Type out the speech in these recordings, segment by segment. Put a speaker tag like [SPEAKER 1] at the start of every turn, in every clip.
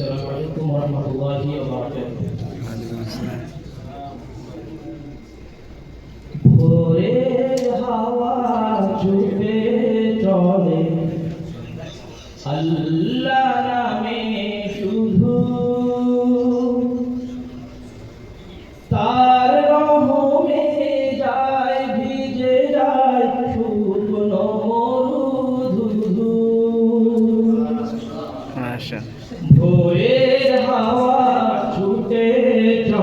[SPEAKER 1] السلام عليكم ورحمة الله وبركاته ভোরের হাওয়া চুপে চলে আল্লাহ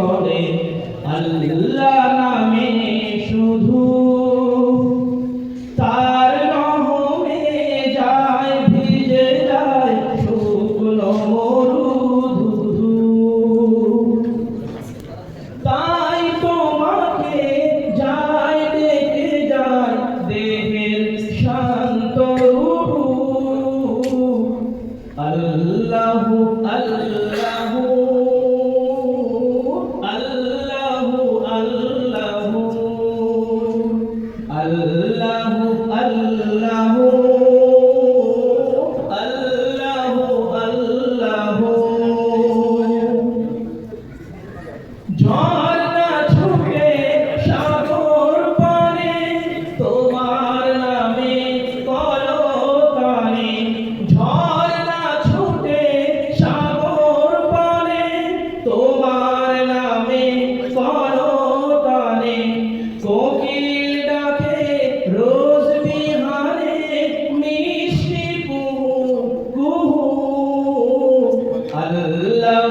[SPEAKER 1] করে আল্লাহ নামে শুধু lâu.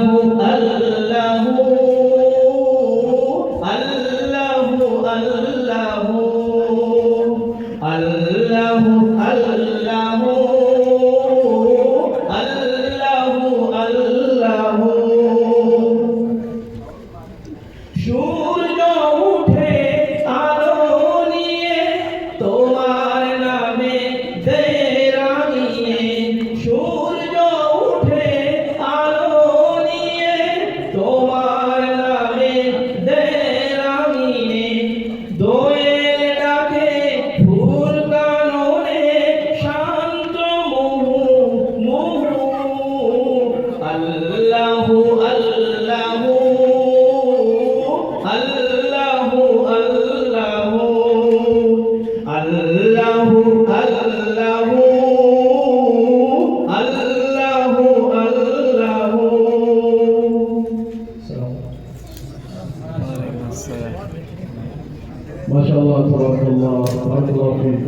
[SPEAKER 1] شاء الله تبارك الله بارك الله فيك.